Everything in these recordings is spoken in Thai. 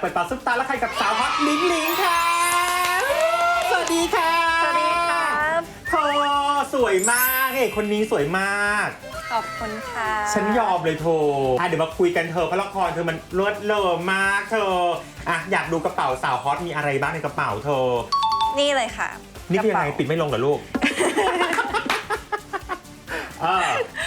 เปิดปากซุปตาแล้วใครกับสาวฮอตลิงลิงค่ะ สวัสดีค่ะสวัสดีครับเธอสวยมากเอกคนนี้สวยมาก ขอบคุณค่ะฉันยอมเลยโทรอะเดี๋ยวมาคุยกันเธอเพราะละครเธอมันเลิศเลอมากเธออะอยากดูกระเป๋าสาวฮอตมีอะไรบ้างในกระเป๋าเธอ นี่เลยค่ะนี่คือยังไงกระเป๋าปิดไม่ลงเหรอลูก เออก็ปก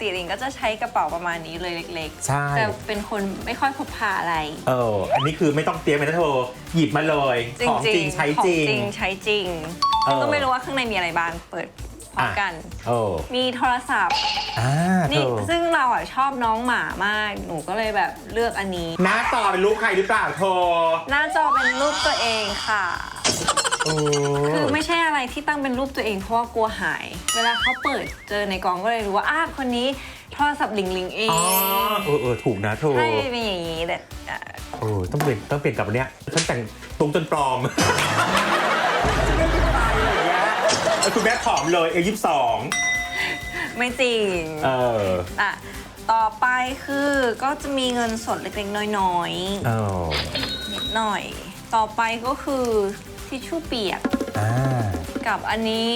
ติลิงก็จะใช้กระเป๋าประมาณนี้เลยเล็กใช่ๆแต่เป็นคนไม่ค่อยพกพาอะไร เออ อันนี้คือไม่ต้องเตรียมเลยนะเธอหยิบมาเลยของจริงใช้จริงของจริงใช้จริงเออ ก็ไม่รู้ว่าข้างในมีอะไรบ้างเปิดพร้อมกันเออมีโทรศัพท์ อ่าเธนี่อซึ่งเราอะชอบน้องหมามาก หนูก็เลยแบบเลือกอันนี้ หน้าต่อเป็นรูปใครหรือเปล่าเธอ หน้าจอเป็นรูปตัวเองค่ะเอ คืออไม่ใช่อะไรที่ตั้งเป็นรูปตัวเองเพราะว่ากลัวหาย เวลาเขาเปิดเจอในกองก็เลยรู้ว่าอ้าคนนี้โทรศัพท์หลิงหลิงเองอ๋อเออเออถูกนะเธอใช่เป็นอย่างนี้แต่อะเออต้องเปลี่ยนต้องเปลี่ยนกลับวันเนี้ยฉันแต่งตรงจนปลอมจะไม่ได้ตายอะไรอย่างเงี้ยเออคุณแม่ผอมเลยเอยี่สิบสองไม่จริงเอออะต่อไปคือก็จะมีเงินสดเล็กๆน้อยเออๆนิดหน่อย ต่อไปก็คือ ทิชชู่เปียก อ่ากับอันนี้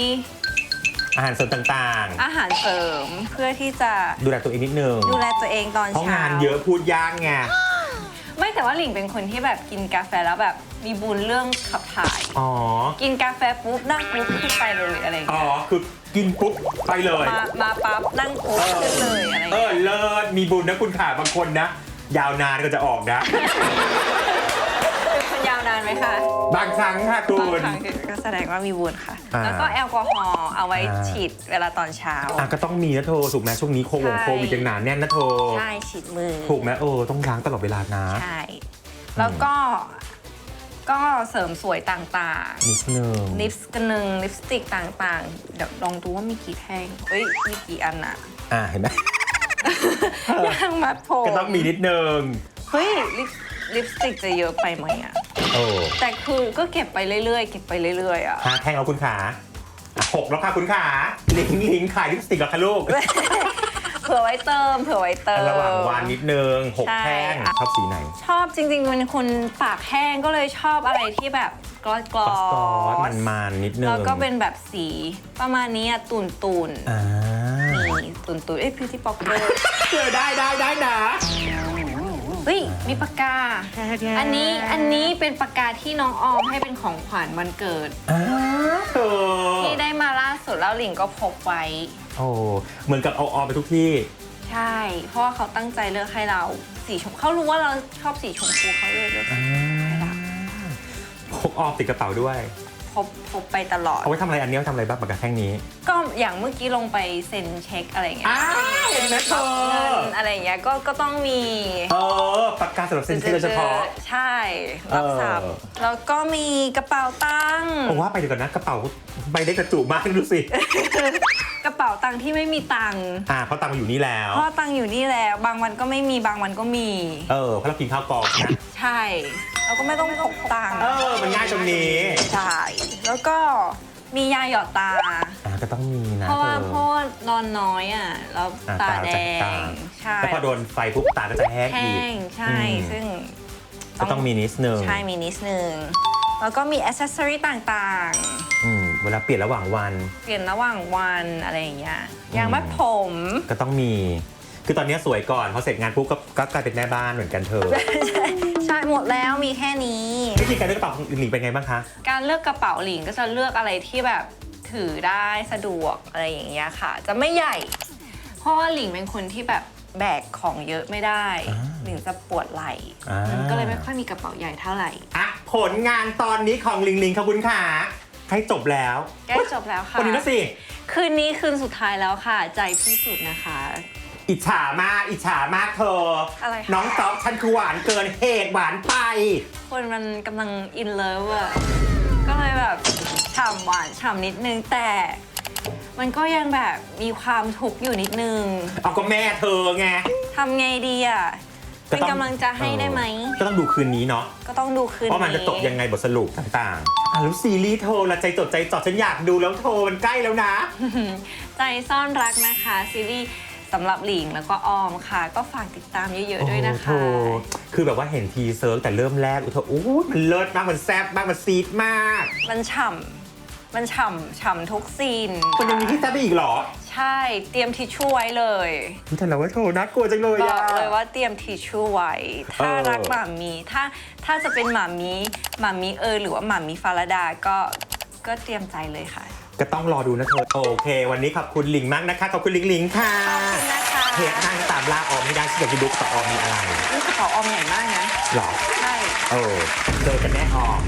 อาหารเสริมต่างอาหารเสริมเพื่อที่จะๆ ดูแลตัวเองนิดนึง ดูแลตัวเองตอนเพราะเช้างานเยอะพูดยากไง ไม่แต่ว่าหลิงเป็นคนที่แบบกินกาแฟแล้วแบบมีบุญเรื่องขับถ่าย อ๋อ กินกาแฟปุ๊บนั่งปุ๊บขึ้นไปเลยอะไรอย่างอ๋อ เงี้ยคือกินปุ๊บไปเลย มามาปั๊บนั่งปุ๊บขึ้นเลยอะไรอย่างเอเงี้อยเลิศ มีบุญนะคุณขาบางคนนะ ยาวนานก็จะออกนะ เป็นคนยาวนาน ไหมคะบางครั้งค่ะคุบางณ ครั้งก็แสดงว่ามีบุญค่ะ อ่า แล้วก็แอลกอฮอล์เอาไว้อ่าฉีดเวลาตอนเช้า อะก็ต้องมีนะโทรถูกไหมช่วงนี้โควงใช่ โควิดยังหนาแน่นนะโทรใช่ฉีดมือถูกไหมเออต้องล้างตลอดเวลานะ ใช่ แล้วก็ ก็เสริมสวยต่างนิดนึงๆลิปสกันหนึ่งลิปสติกต่างๆ เดี๋ยวลองดูว่ามีกี่แท่งเอ้ย มีกี่อันอะอะเห็นไหมยางมัดผมก็ต้องมีนิดนึง เฮ้ยลิปลิปสติกจะเยอะไปไหมอะ โอ้แต่คือก็เก็บไปเรื่อยๆ เก็บไปเรื่อยๆอะห้าแท่งแล้วคุณขาอะหกแล้วค่ะคุณขาลิงลิงขายลิปสติกแล้วค่ะลูกเผื่อไว้เติม เผื่อไว้เติม ระหว่างวันนิดนึงหกใช่แท่งอะ ชอบสีไหน ชอบจริงๆเป็นคนปากแห้งก็เลยชอบอะไรที่แบบกลอสกลกออสสมันมันๆนิดนึงแล้วก็เป็นแบบสีประมาณนี้อะตุนตุนๆอ่านี่ตุนตุนๆเอ้ยพิวตี้ป๊อปเปอร์ เจอได้ได้ได้นะ เฮ้ยมีปากกา อันนี้อันนี้เป็นปากกาที่น้องออมให้เป็นของขวัญวันเกิดอ่าเธอที่ได้มาล่าสุดแล้วหลิงก็พกไว้ โอ้เหมือนกับเอาออมไปทุกที่ ใช่ เพราะว่าเขาตั้งใจเลือกให้เราสีชมเขารู้ว่าเราชอบสีชมพูเขาเลยเลือกอ่าให้เราพกออมติดกระเป๋าด้วย พบพบไปตลอด เอาไว้ทำอะไรอันนี้เอาไว้ทำอะไรบ้างปากกาแท่งนี้ ก็อย่างเมื่อกี้ลงไปเซ็นเช็คอะไรอย่างเงี้ยอ้าว เห็นไหมเธอเงินอะไรอย่างเงี้ยก็ก็ต้องมี เออปากกาสำหรับเซ็นชื่อโดยเฉพาะ ใช่รับทรัพย์เออ แล้วก็มีกระเป๋าตังค์ผมว่าไปเดี๋ยวก่อนนะกระเป๋าใบเล็กกระจุมากดูสิกระเป๋าตังค์ที่ไม่มีตังค์อ่าเพราะตังค์มาอยู่นี่แล้ว เพราะตังค์อยู่นี่แล้ว บางวันก็ไม่มีบางวันก็มี เออเพราะเรากินข้าวกล่องนะใช่เราก็ไม่ต้องพกตังค์เออมันง่ายตรงนี้ ใช่ แล้วก็มียาหยอดตา อ่าก็ต้องมีนะเพราะว่าเธอเพราะว่านอนน้อยอะแล้วอ่าตาตาแดจะตา งใช่แล้วพอโดนไฟปุ๊บตาก็จะแห้งแห้อีก งใช่ อืม ซึ่ง ก็ต้องมีนิดนึงใช่มีนิดนึง แล้วก็มีอ c เซสซอรีต่างอืมเวลาเปลี่ยนระหว่างวัน ๆ เปลี่ยนระหว่างวันอะไรอย่างเงี้ยอืมยางมัดผม ก็ต้องมี คือตอนนี้สวยก่อนพอเสร็จงานปุ๊บก็ก็กลายเป็นแม่บ้านเหมือนกันเธอ ใช่หมดแล้วมีแค่นี้ วิธีการเลือกกระเป๋าของหลิงเป็นไงบ้างคะ การเลือกกระเป๋าหลิงก็จะเลือกอะไรที่แบบ ถือได้สะดวกอะไรอย่างเงี้ยค่ะ จะไม่ใหญ่เพราะว่าหลิงเป็นคนที่แบบแบกของเยอะไม่ได้อ่าหลิงจะปวดไหล่อ่ามั มันก็เลยไม่ค่อยมีกระเป๋าใหญ่เท่าไหร่ อะผลงานตอนนี้ของลิงลิงค่ะคุณค่ะใกล้จบแล้วใกล้จบแล้วค่ะ วันนี้นะสิ คืนนี้คืนสุดท้ายแล้วค่ะ ใจพิสุดนะคะ อิจฉามาก อิจฉามากเธออะไรคะ น้องต๊อกฉันคือหวานเกินเหตุหวานไป คนมันกำลังอินเลิฟอะก็เลยแบบ ฉ่ำหวานฉ่ำนิดนึงแต่ มันก็ยังแบบมีความทุกข์อยู่นิดนึงเอาก็แม่เธอไง ทำไงดีอะก็เป็นต้องกำลังใจะให้ได้ไหม ก็ต้องดูคืนนี้เนาะ ก็ต้องดูคืนนี้ ว่ามันจะจบยังไงบทสรุปต่างๆอะแล้วซีรีส์เธอละใจจดใจจ่อฉันอยากดูแล้วเธอมันใกล้แล้วนะ ใจซ่อนรักนะคะซีรีส์สำหรับหลิงแล้วก็ออมค่ะ ก็ฝากติดตามเยอะๆด้วยนะคะ โอ้โหคือแบบว่าเห็นทีเซิร์ฟแต่เริ่มแรกอุทโอ้ยมันเลิศมาก มันแซ่บมาก มันซีดมาก มันฉ่ำ มันฉ่ำฉ่ำทุกซีน มันยังมีที่แซ่บไปอีกเหรอใช่เตรียมทิชชู่ไว้เลย อุ๊ยแต่เราว่าโถน่ากลัวจังเลยบอะ อกเลยว่าเตรียมทิชชู่ไว้ ถ้าเออ รักหมามี ถ้าถ้าจะเป็นหมามีหมามีเออหรือว่าหมามีฟาราดาก็ก็เตรียมใจเลยค่ะ ก็ต้องรอดูนะเธอโอเค วันนี้ขอบคุณลิงมากนะคะ ขอบคุณลิงลิงค่ะขอบคุณนะคะเพจห้างตามล่าออมให้ได้ที่อยากจะดูกับออมมีอะไรนี่กระเป๋าออมใหญ่มากนะ หรอ ใช่ เออเจอกันแน่ออม